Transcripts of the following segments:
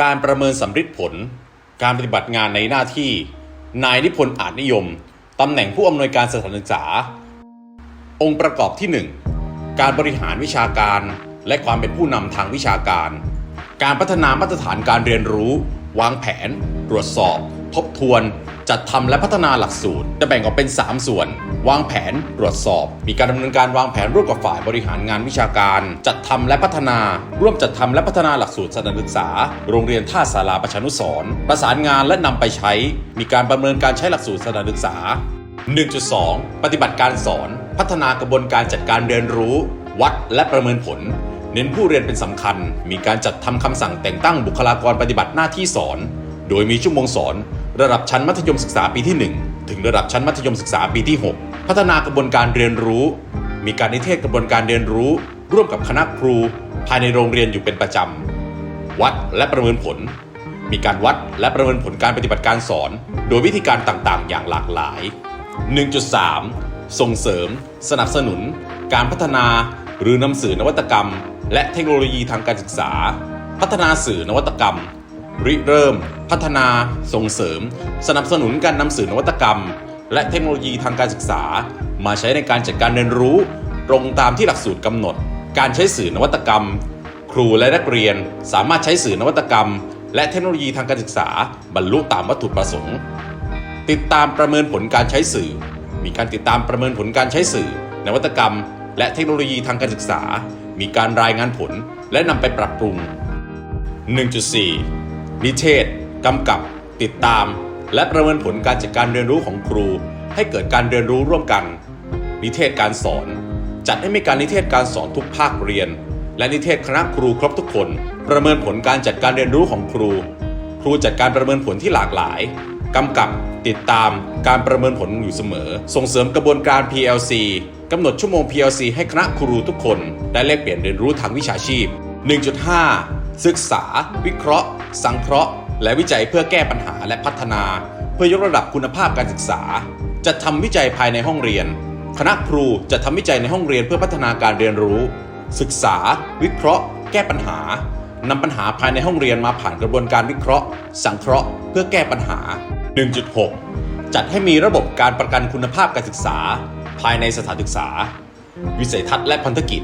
การประเมินสำฤทธิผล การปฏิบัติงานในหน้าที่ นายนิพนธ์อาจนิยม ตำแหน่งผู้อำนวยการสถานศึกษา องค์ประกอบที่ 1 การบริหารวิชาการ และความเป็นผู้นำทางวิชาการ การพัฒนามาตรฐานการเรียนรู้ วางแผน ตรวจสอบ ทบทวน จัดทำและพัฒนาหลักสูตร จะแบ่งออกเป็น 3 ส่วน วางแผน ตรวจสอบ มีการดำเนินการวางแผนร่วมกับฝ่ายบริหารงานวิชาการ จัดทำและพัฒนา ร่วมจัดทำและพัฒนาหลักสูตรสถานศึกษา โรงเรียนท่าสาราประชานุสรประสานงานและนำไปใช้ มีการประเมินการใช้หลักสูตรสถานศึกษา 1.2 ปฏิบัติการสอน พัฒนากระบวนการจัดการเรียนรู้ วัดและประเมินผลเน้นผู้เรียนเป็นสำคัญ มีการจัดทำคำสั่งแต่งตั้งบุคลากรปฏิบัติหน้าที่สอน โดยมีชั่วโมงสอน ระดับชั้นมัธยมศึกษาปีที่ 1 ถึงระดับชั้นมัธยมศึกษาปีที่ 6 พัฒนากระบวนการเรียนรู้ มีการนิเทศกระบวนการเรียนรู้ ร่วมกับคณะครู ภายในโรงเรียนอยู่เป็นประจำ วัดและประเมินผล มีการวัดและประเมินผลการปฏิบัติการสอน โดยวิธีการต่างๆ อย่างหลากหลาย 1.3 ส่งเสริม สนับสนุน การพัฒนา หรือนำสื่อนวัตกรรม และเทคโนโลยีทางการศึกษา พัฒนาสื่อนวัตกรรม ริเริ่ม พัฒนา ส่งเสริม สนับสนุนการนำสื่อนวัตกรรม และเทคโนโลยีทางการศึกษา มาใช้ในการจัดการเรียนรู้ ตรงตามที่หลักสูตรกำหนด การใช้สื่อนวัตกรรม ครูและนักเรียนสามารถใช้สื่อนวัตกรรม และเทคโนโลยีทางการศึกษา บรรลุตามวัตถุประสงค์ ติดตามประเมินผลการใช้สื่อ มีการติดตามประเมินผลการใช้สื่อ นวัตกรรม และเทคโนโลยีทางการศึกษา มีการรายงานผลและนำไปปรับปรุง 1.4 นิเทศกำกับ ติดตาม และประเมินผลการจัดการเรียนรู้ของครู ให้เกิดการเรียนรู้ร่วมกัน นิเทศการสอน จัดให้มีการนิเทศการสอนทุกภาคเรียน และนิเทศคณะครูครบทุกคน ประเมินผลการจัดการเรียนรู้ของครู ครูจัดการประเมินผลที่หลากหลายกำกับติดตามการประเมินผลอยู่เสมอ ส่งเสริมกระบวนการ PLC กำหนดชั่วโมง PLC ให้คณะครูทุกคน ได้แลกเปลี่ยนเรียนรู้ทางวิชาชีพ 1.5 ศึกษา วิเคราะห์ สังเคราะห์ และวิจัยเพื่อแก้ปัญหาและพัฒนา เพื่อยกระดับคุณภาพการศึกษา จัดทำวิจัยภายในห้องเรียน คณะครูจะทำวิจัยในห้องเรียนเพื่อพัฒนาการเรียนรู้ ศึกษา วิเคราะห์ แก้ปัญหานำปัญหาภายในห้องเรียนมาผ่านกระบวนการวิเคราะห์ สังเคราะห์ เพื่อแก้ปัญหา 1.6 จัดให้มีระบบการประกันคุณภาพการศึกษา ภายในสถานศึกษา วิสัยทัศน์และพันธกิจ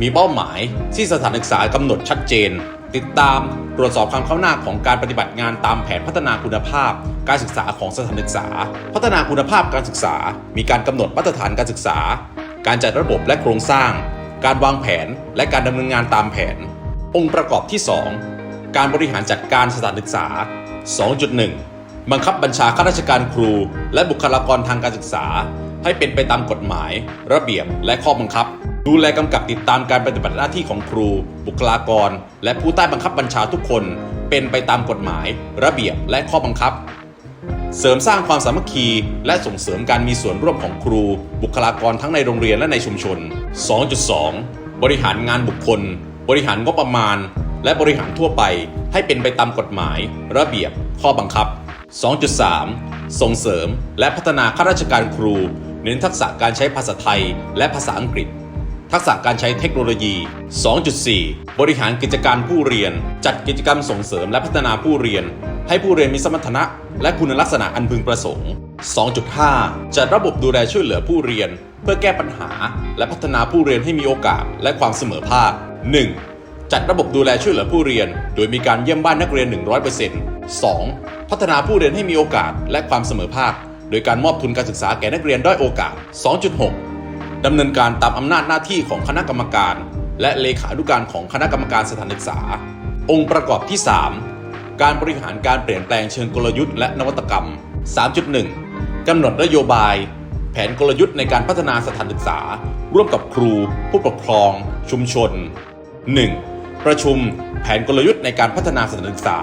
มีเป้าหมายที่สถานศึกษากำหนดชัดเจน ติดตามตรวจสอบความเข้าหน้าของการปฏิบัติงานตามแผนพัฒนาคุณภาพ การศึกษาของสถานศึกษา พัฒนาคุณภาพการศึกษา มีการกำหนดมาตรฐานการศึกษา การจัดระบบและโครงสร้าง การวางแผนและการดำเนินงานตามแผน องค์ประกอบที่ 2 การบริหารจัดการสถานศึกษา 2.1 บังคับบัญชาข้าราชการครู และบุคลากรทางการศึกษา ให้เป็นไปตามกฎหมาย ระเบียบและข้อบังคับ ดูแลกำกับติดตามการปฏิบัติหน้าที่ของครู บุคลากร และผู้ใต้บังคับบัญชาทุกคน เป็นไปตามกฎหมาย ระเบียบและข้อบังคับ เสริมสร้างความสามัคคี และส่งเสริมการมีส่วนร่วมของครู บุคลากรทั้งในโรงเรียนและในชุมชน 2.2 บริหารงานบุคคล บริหารงบประมาณ และบริหารทั่วไป ให้เป็นไปตามกฎหมาย ระเบียบ ข้อบังคับ 2.3 ส่งเสริม และพัฒนาข้าราชการครู เน้นทักษะการใช้ภาษาไทย และภาษาอังกฤษ ทักษะการใช้เทคโนโลยี 2.4 บริหารกิจการผู้เรียน จัดกิจกรรมส่งเสริมและพัฒนาผู้เรียน ให้ผู้เรียนมีสมรรถนะ และคุณลักษณะอันพึงประสงค์ 2.5 จัดระบบดูแลช่วยเหลือผู้เรียน เพื่อแก้ปัญหา และพัฒนาผู้เรียนให้มีโอกาสและความเสมอภาค 1. จัดระบบดูแลช่วยเหลือผู้เรียน โดยมีการเยี่ยมบ้านนักเรียน 100% 2. พัฒนาผู้เรียนให้มีโอกาสและความเสมอภาค โดยการมอบทุนการศึกษาแก่นักเรียนด้อยโอกาส 2.6 ดำเนินการตามอำนาจหน้าที่ของคณะกรรมการ และเลขานุการของคณะกรรมการสถานศึกษา องค์ประกอบที่ 3 การบริหารการเปลี่ยนแปลงเชิงกลยุทธ์และนวัตกรรม 3.1 กำหนดนโยบาย แผนกลยุทธ์ในการพัฒนาสถานศึกษา ร่วมกับครู ผู้ปกครอง ชุมชน 1. ประชุม แผนกลยุทธ์ในการพัฒนาสถานศึกษา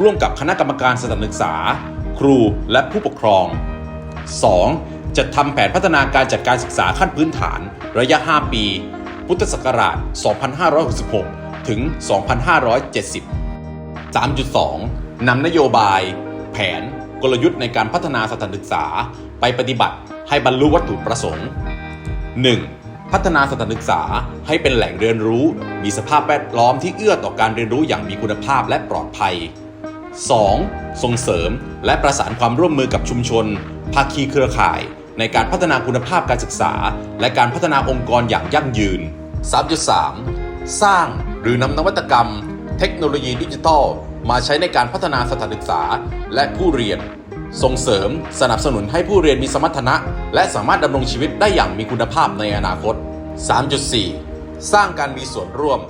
ร่วมกับคณะกรรมการสถานศึกษา ครูและผู้ปกครอง 2. จัดทำแผนพัฒนาการจัดการศึกษาขั้นพื้นฐาน ระยะ 5 ปี พุทธศักราช 2566 ถึง 2570 3.2 นำนโยบาย แผน กลยุทธ์ในการพัฒนาสถานศึกษา ไปปฏิบัติให้บรรลุวัตถุประสงค์ 1. พัฒนาสถานศึกษาให้เป็นแหล่งเรียนรู้ มีสภาพแวดล้อมที่เอื้อต่อการเรียนรู้อย่างมีคุณภาพและปลอดภัย 2. ส่งเสริมและประสานความร่วมมือกับชุมชน ภาคีเครือข่าย ในการพัฒนาคุณภาพการศึกษา และการพัฒนาองค์กรอย่างยั่งยืน 3.3 สร้างหรือนำนวัตกรรม เทคโนโลยีดิจิทัล มาใช้ในการพัฒนาสถานศึกษาและผู้เรียน ส่งเสริมสนับสนุนให้ผู้เรียนมีสมรรถนะ และสามารถดำรงชีวิตได้อย่างมีคุณภาพในอนาคต 3.4 สร้างการมีส่วนร่วม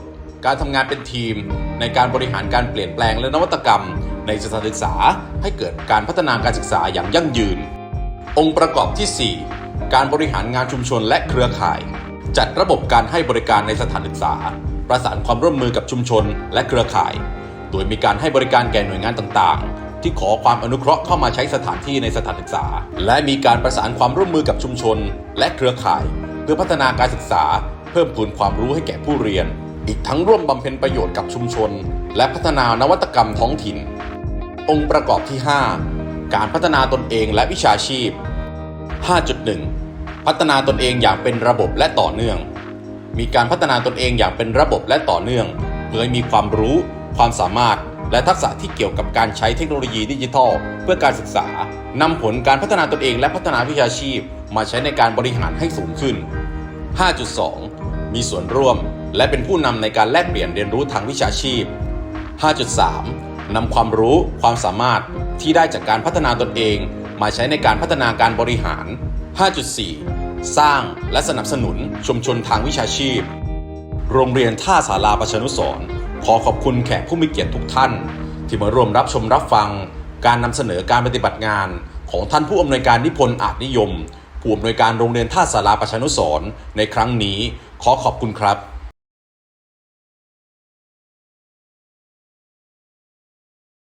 การทำงานเป็นทีม ในการบริหารการเปลี่ยนแปลงและนวัตกรรม ในสถานศึกษาให้เกิดการพัฒนาการศึกษาอย่างยั่งยืน องค์ประกอบที่ 4 การบริหารงานชุมชนและเครือข่าย จัดระบบการให้บริการในสถานศึกษา ประสานความร่วมมือกับชุมชนและเครือข่าย โดยมีการให้บริการแก่หน่วยงานต่างๆ ที่ขอความอนุเคราะห์เข้ามาใช้สถานที่ในสถานศึกษา และมีการประสานความร่วมมือกับชุมชน และเครือข่าย เพื่อพัฒนาการศึกษา เพิ่มพูนความรู้ให้แก่ผู้เรียน อีกทั้งร่วมบำเพ็ญประโยชน์กับชุมชน และพัฒนานวัตกรรมท้องถิ่น องค์ประกอบที่ 5 การพัฒนาตนเองและวิชาชีพ 5.1 พัฒนาตนเองอย่างเป็นระบบและต่อเนื่อง มีการพัฒนาตนเองอย่างเป็นระบบและต่อเนื่องเพื่อให้มีความรู้ ความสามารถ และทักษะที่เกี่ยวกับการใช้เทคโนโลยีดิจิทัล เพื่อการศึกษานำผลการพัฒนาตนเองและพัฒนาวิชาชีพ มาใช้ในการบริหารให้สูงขึ้น 5.2 มีส่วนร่วม และเป็นผู้นำในการแลกเปลี่ยนเรียนรู้ทางวิชาชีพ 5.3 นำความรู้ความสามารถที่ได้จากการพัฒนาตนเอง มาใช้ในการพัฒนาการบริหาร 5.4 สร้างและสนับสนุนชุมชนทางวิชาชีพ โรงเรียนท่าสาราประชานุสรขอขอบคุณแขกผู้มีเกียรติทุกท่าน ที่มาร่วมรับชมรับฟัง การนำเสนอการปฏิบัติงานของท่านผู้อำนวยการนิพนธ์อาจนิยมผู้อำนวยการโรงเรียนท่าสาราประชานุสรในครั้งนี้ ขอขอบคุณครับ